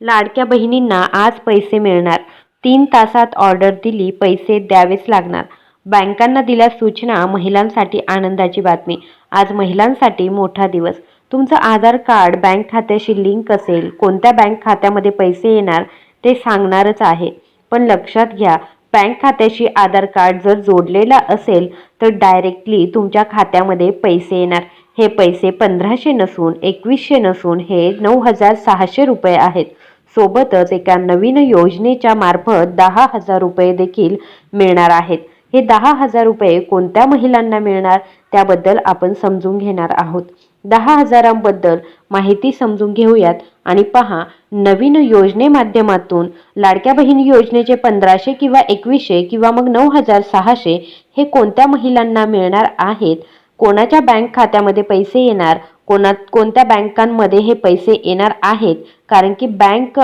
लाडक्या बहिणींना आज पैसे मिळणार. तीन तासात ऑर्डर दिली पैसे द्यावेच लागणार. बँकांना दिल्या सूचना महिलांसाठी आनंदाची बातमी. आज महिलांसाठी मोठा दिवस. तुमचं आधार कार्ड बँक खात्याशी लिंक असेल कोणत्या बँक खात्यामध्ये पैसे येणार ते सांगणारच आहे. पण लक्षात घ्या बँक खात्याशी आधार कार्ड जर जोडलेला असेल तर डायरेक्टली तुमच्या खात्यामध्ये पैसे येणार. हे पैसे पंधराशे नसून एकवीसशे नसून हे नऊ हजार सहाशे रुपये आहेत. सोबतच एका नवीन योजनेच्या मार्फत दहा हजार रुपये देखील मिळणार आहेत. हे दहा हजार रुपये कोणत्या महिलांना मिळणार त्याबद्दल आपण समजून घेणार आहोत. दहा हजारांबद्दल माहिती समजून घेऊयात आणि पहा नवीन योजने माध्यमातून लाडक्या बहिणी योजनेचे पंधराशे किंवा एकवीसशे किंवा मग नऊ हजार सहाशे हे कोणत्या महिलांना मिळणार आहेत? कोणाच्या बँक खात्यामध्ये पैसे येणार? कोणा कोणत्या बँकांमध्ये हे पैसे येणार आहेत? कारण की बँक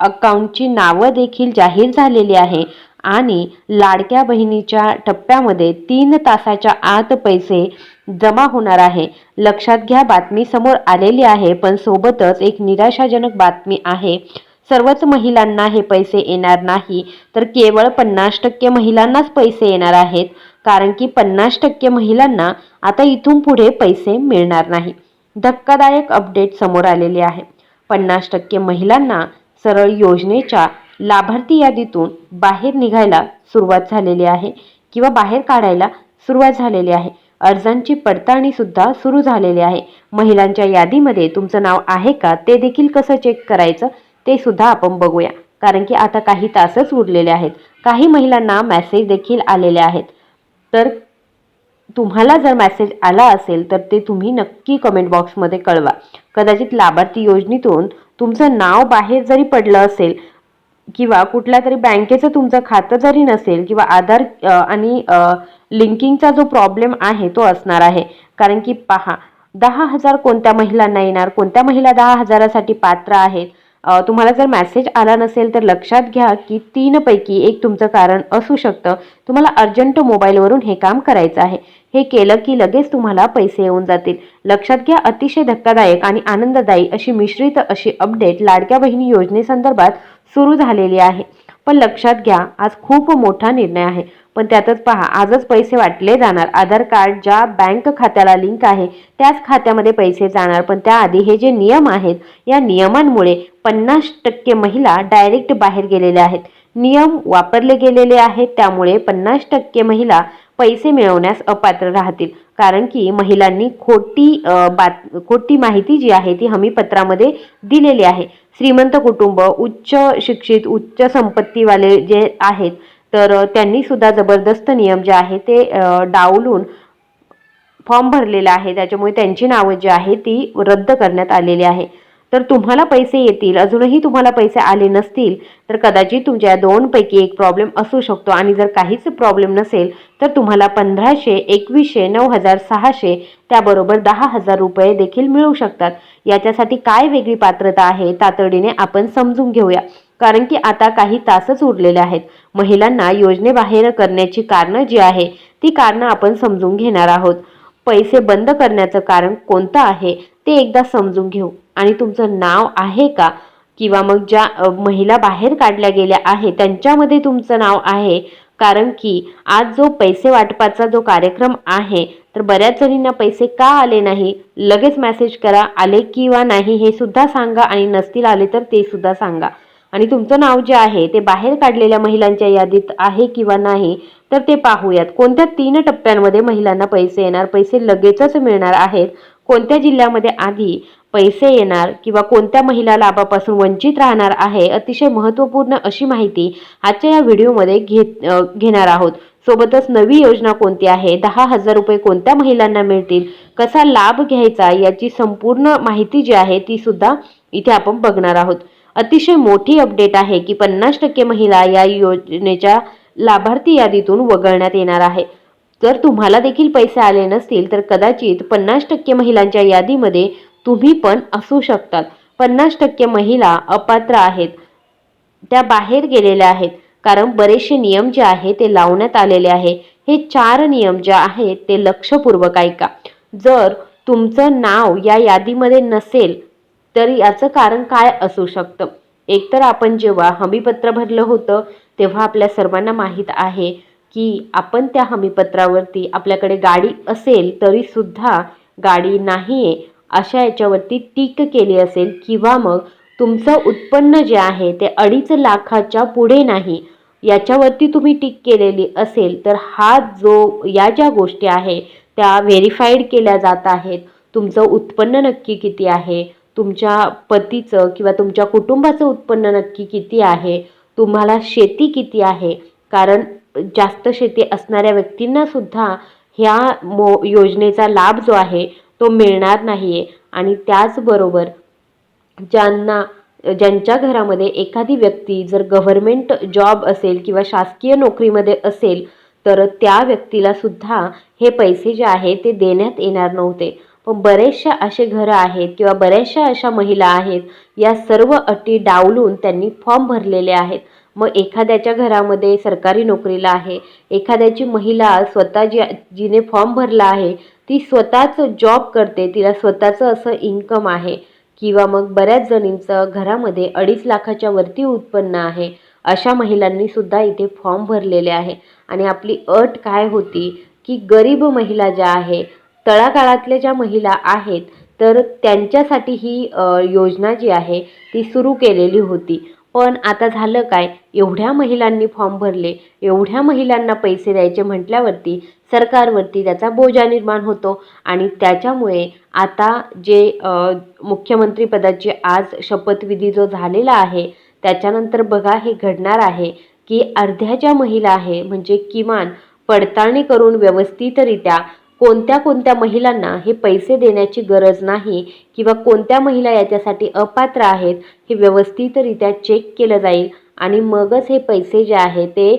अकाउंटची नावं देखील जाहीर झालेली आहे. आणि लाडक्या बहिणीच्या टप्प्यामध्ये तीन तासाच्या आत पैसे जमा होणार आहे. लक्षात घ्या बातमी समोर आलेली आहे पण सोबतच एक निराशाजनक बातमी आहे. सर्वच महिलांना हे पैसे येणार नाही तर केवळ पन्नास टक्के महिलांनाच पैसे येणार आहेत. कारण की पन्नास टक्के महिलांना आता इथून पुढे पैसे मिळणार नाही. धक्कादायक अपडेट समोर आलेले आहे. पन्नास टक्के महिलांना सरळ योजनेच्या लाभार्थी यादीतून बाहेर निघायला सुरुवात झालेली आहे किंवा बाहेर काढायला सुरुवात झालेली आहे. अर्जांची पडताळणी सुद्धा सुरू झालेली आहे. महिलांच्या यादीमध्ये तुमचं नाव आहे का ते देखील कसं चेक करायचं ते सुद्धा आपण बघूया. कारण की आता काही तासच उरलेले आहेत. काही महिलांना मेसेज देखील आलेले आहेत. तर तुम्हाला जर मॅसेज आला असेल तर ते तुम्ही नक्की कमेंट बॉक्समध्ये कळवा. कदाचित लाभार्थी योजनेतून तुमचं नाव बाहेर जरी पडलं असेल किंवा कुठल्या तरी बँकेचं तुमचं खातं जरी नसेल किंवा आधार आणि लिंकिंगचा जो प्रॉब्लेम आहे तो असणार आहे. कारण की पहा दहा हजार कोणत्या महिलांना येणार कोणत्या महिला दहा हजारासाठी पात्र आहेत? तुम्हाला जर मॅसेज आला नसेल तर लक्षात घ्या की तीनपैकी एक तुमचं कारण असू शकतं. तुम्हाला अर्जंट मोबाईलवरून हे काम करायचं आहे. हे केलं की लगेच तुम्हाला पैसे येऊन जातील. लक्षात घ्या अतिशय धक्कादायक आणि आनंददायी अशी मिश्रित अशी अपडेट लाडक्या बहिणी योजनेसंदर्भात सुरू झालेली आहे. पण लक्षात घ्या आज खूप मोठा निर्णय आहे. पण त्यातच पहा आजच पैसे वाटले जाणार. आधार कार्ड ज्या बँक खात्याला लिंक आहे त्याच खात्यामध्ये पैसे जाणार. पण त्याआधी हे जे नियम आहेत या नियमांमुळे पन्नास टक्के महिला डायरेक्ट बाहेर गेलेल्या आहेत. नियम वापरले गेलेले आहेत त्यामुळे पन्नास टक्के महिला पैसे मिळवण्यास अपात्र राहतील. कारण की महिलांनी खोटी बात खोटी माहिती जी आहे ती हमीपत्रामध्ये दिलेली आहे. श्रीमंत कुटुंब उच्च शिक्षित उच्च संपत्तीवाले जे आहेत तर त्यांनी सुद्धा जबरदस्त नियम जे आहे ते डावलून फॉर्म भरलेला आहे. त्याच्यामुळे त्यांची नावं जी आहे ती रद्द करण्यात आलेली आहे. तर तुम्हाला पैसे येतील अजूनही तुम्हाला पैसे आले नसतील तर कदाचित तुमच्या दोनपैकी एक प्रॉब्लेम असू शकतो. आणि जर काहीच प्रॉब्लेम नसेल तर तुम्हाला पंधराशे एकवीसशे नऊ हजार सहाशे त्याबरोबर दहा हजार रुपये देखील मिळू शकतात. याच्यासाठी काय वेगळी पात्रता आहे तातडीने आपण समजून घेऊया. कारण की आता काही तासच उरलेले आहेत. महिलांना योजनेबाहेर करण्याची कारणं जी आहे ती कारणं आपण समजून घेणार आहोत. पैसे बंद करण्याचं कारण कोणतं आहे ते एकदा समजून घेऊ. आणि तुमचं नाव आहे का? किंवा मग ज्या महिला बाहेर काढल्या गेल्या आहे त्यांच्यामध्ये तुमचं नाव आहे? कारण की आज जो पैसे वाटपाचा जो कार्यक्रम आहे तर बऱ्याच जणींना पैसे का आले नाही? लगेच मॅसेज करा. आले किंवा नाही हे सुद्धा सांगा आणि नसतील आले तर ते सुद्धा सांगा. आणि तुमचं नाव जे आहे ते बाहेर काढलेल्या महिलांच्या यादीत आहे किंवा नाही तर ते पाहूयात. कोणत्या तीन टप्प्यांमध्ये महिलांना पैसे येणार? पैसे लगेचच मिळणार आहेत. कोणत्या जिल्ह्यामध्ये आधी पैसे येणार किंवा कोणत्या महिला लाभापासून वंचित राहणार आहे? अतिशय महत्त्वपूर्ण अशी माहिती आजच्या या व्हिडिओमध्ये घेत घेणार आहोत. सोबतच नवी योजना कोणती आहे? दहा हजार रुपये कोणत्या महिलांना मिळतील? कसा लाभ घ्यायचा? याची संपूर्ण माहिती जी आहे ती सुद्धा इथे आपण बघणार आहोत. अतिशय मोठी अपडेट आहे की पन्नास टक्के महिला या योजनेच्या लाभार्थी यादीतून वगळण्यात येणार आहे. जर तुम्हाला देखील पैसे आले नसतील तर कदाचित पन्नास टक्के महिलांच्या यादीमध्ये तुम्ही पण असू शकतात. पन्नास टक्के महिला अपात्र आहेत त्या बाहेर गेलेल्या आहेत कारण बरेचसे नियम जे आहे ते लावण्यात आलेले आहे. हे चार नियम जे आहेत ते लक्षपूर्वक ऐका. जर तुमचं नाव या यादीमध्ये नसेल तर याचं कारण काय असू शकतं? एकतर आपण जेव्हा हमीपत्र भरलं होतं तेव्हा आपल्या सर्वांना माहीत आहे की आपण त्या हमीपत्रावरती आपल्याकडे गाडी असेल तरीसुद्धा गाडी नाही आहे अशा याच्यावरती टीक केली असेल किंवा मग तुमचं उत्पन्न जे आहे ते अडीच लाखाच्या पुढे नाही. याच्यावरती तुम्ही टीक केलेली असेल तर हा जो या ज्या गोष्टी आहे त्या व्हेरीफाईड केल्या जात आहेत. तुमचं उत्पन्न नक्की किती आहे? तुमच्या पतीचं किंवा तुमच्या कुटुंबाचं उत्पन्न नक्की किती आहे? तुम्हाला शेती किती आहे? कारण जास्त शेती असणाऱ्या व्यक्तींना सुद्धा ह्या मो योजनेचा लाभ जो आहे तो मिळणार नाही आहे आणि त्याचबरोबर ज्यांना ज्यांच्या घरामध्ये एखादी व्यक्ती जर गव्हर्मेंट जॉब असेल किंवा शासकीय नोकरीमध्ये असेल तर त्या व्यक्तीला सुद्धा हे पैसे जे आहे ते देण्यात येणार नव्हते. पण बरेचशा असे घरं आहेत किंवा बऱ्याचशा अशा महिला आहेत या सर्व अटी डावलून त्यांनी फॉर्म भरलेले आहेत. मग एखाद्याच्या घरामध्ये सरकारी नोकरीला आहे एखाद्याची महिला स्वतः जी जिने फॉर्म भरला आहे ती स्वतःच जॉब करते तिला स्वतःचं असं इन्कम आहे. किंवा मग बऱ्याच जणींचं घरामध्ये अडीच लाखाच्या वरती उत्पन्न आहे अशा महिलांनी सुद्धा इथे फॉर्म भरलेले आहे. आणि आपली अट काय होती की गरीब महिला ज्या आहे तळागाळातल्या ज्या महिला आहेत तर त्यांच्यासाठी ही योजना जी आहे ती सुरू केलेली होती. पण आता झालं काय? एवढ्या महिलांनी फॉर्म भरले एवढ्या महिलांना पैसे द्यायचे म्हटल्यावरती सरकारवरती त्याचा बोजा निर्माण होतो आणि त्याच्यामुळे आता जे मुख्यमंत्रीपदाची आज शपथविधी जो झालेला आहे त्याच्यानंतर बघा हे घडणार आहे की अर्ध्या ज्या महिला आहे म्हणजे किमान पडताळणी करून व्यवस्थितरित्या कोणत्या कोणत्या महिलांना हे पैसे देण्याची गरज नाही किंवा कोणत्या महिला याच्यासाठी अपात्र आहेत हे व्यवस्थितरित्या चेक केलं जाईल आणि मगच हे पैसे जे आहे ते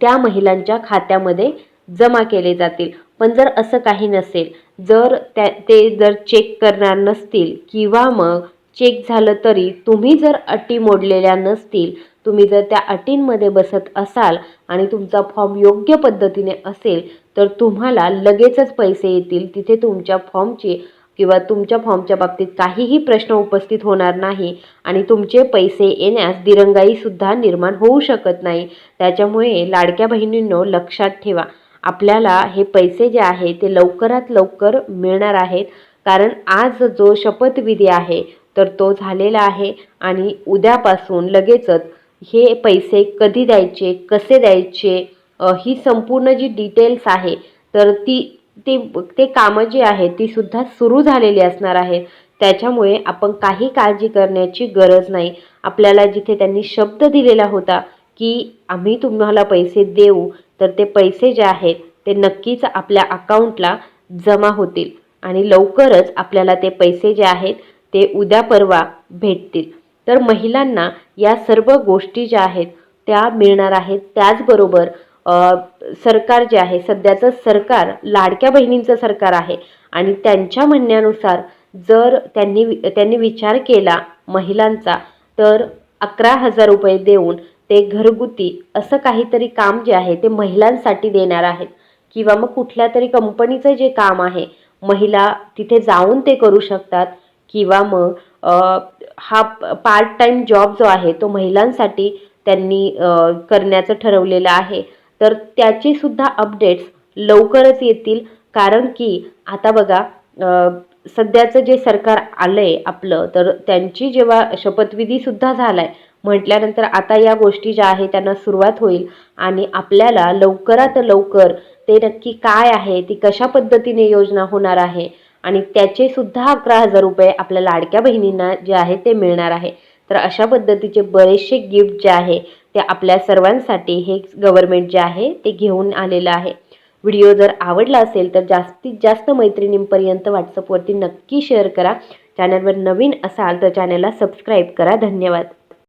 त्या महिलांच्या खात्यामध्ये जमा केले जातील. पण जर असं काही नसेल जर त्या ते जर चेक करणार नसतील किंवा मग चेक झालं तरी तुम्ही जर अटी मोडलेल्या नसतील तुम्ही जर त्या अटींमध्ये बसत असाल आणि तुमचा फॉर्म योग्य पद्धतीने असेल तर तुम्हाला लगेचच पैसे येतील. तिथे तुमच्या फॉर्मची किंवा तुमच्या फॉर्मच्या बाबतीत काहीही प्रश्न उपस्थित होणार नाही आणि तुमचे पैसे येण्यास दिरंगाईसुद्धा निर्माण होऊ शकत नाही. त्याच्यामुळे लाडक्या बहिणींनो लक्षात ठेवा. आपल्याला हे पैसे जे आहे ते लवकरात लवकर मिळणार आहेत. कारण आज जो शपथविधी आहे तर तो झालेला आहे आणि उद्यापासून लगेचच हे पैसे कधी द्यायचे कसे द्यायचे ही संपूर्ण जी डिटेल्स आहे तर ती ते ते कामं जी आहेत ती सुद्धा सुरू झालेली असणार आहेत त्याच्यामुळे आपण काही काळजी करण्याची गरज नाही. आपल्याला जिथे त्यांनी शब्द दिलेला होता की आम्ही तुम्हाला पैसे देऊ तर ते पैसे जे आहेत ते नक्कीच आपल्या अकाउंटला जमा होतील. आणि लवकरच आपल्याला ते पैसे जे आहेत ते उद्या परवा भेटतील. तर महिलांना या सर्व गोष्टी ज्या आहेत त्या मिळणार आहेत. त्याचबरोबर सरकार जे आहे सध्याचं सरकार लाडक्या बहिणींचं सरकार आहे. आणि त्यांच्या म्हणण्यानुसार जर त्यांनी त्यांनी विचार केला महिलांचा तर अकरा हजार रुपये देऊन ते घरगुती असं काहीतरी काम जे आहे ते महिलांसाठी देणार आहेत. किंवा मग कुठल्या तरी कंपनीचं जे काम आहे महिला तिथे जाऊन ते करू शकतात. किंवा मग हा पार्ट टाईम जॉब जो आहे तो महिलांसाठी त्यांनी करण्याचं ठरवलेलं आहे. तर त्याची सुद्धा अपडेट्स लवकरच येतील. कारण की आता बघा सध्याचं जे सरकार आलं आहे आपलं तर त्यांची जेव्हा शपथविधीसुद्धा झाला आहे म्हटल्यानंतर आता या गोष्टी ज्या आहे त्यांना सुरुवात होईल आणि आपल्याला लवकरात लवकर ते नक्की काय आहे ती कशा पद्धतीने योजना होणार आहे आणि त्याचे सुद्धा अकरा हजार रुपये आपल्या लाडक्या बहिणींना जे आहे ते मिळणार आहे. तर अशा पद्धतीचे बरेचसे गिफ्ट जे आहे ते आपल्या सर्वांसाठी हे गव्हर्मेंट जे आहे ते घेऊन आलेलं आहे. व्हिडिओ जर आवडला असेल तर जास्तीत जास्त मैत्रिणींपर्यंत व्हॉट्सअपवरती नक्की शेअर करा. चॅनलवर नवीन असाल तर चॅनलला सबस्क्राईब करा. धन्यवाद.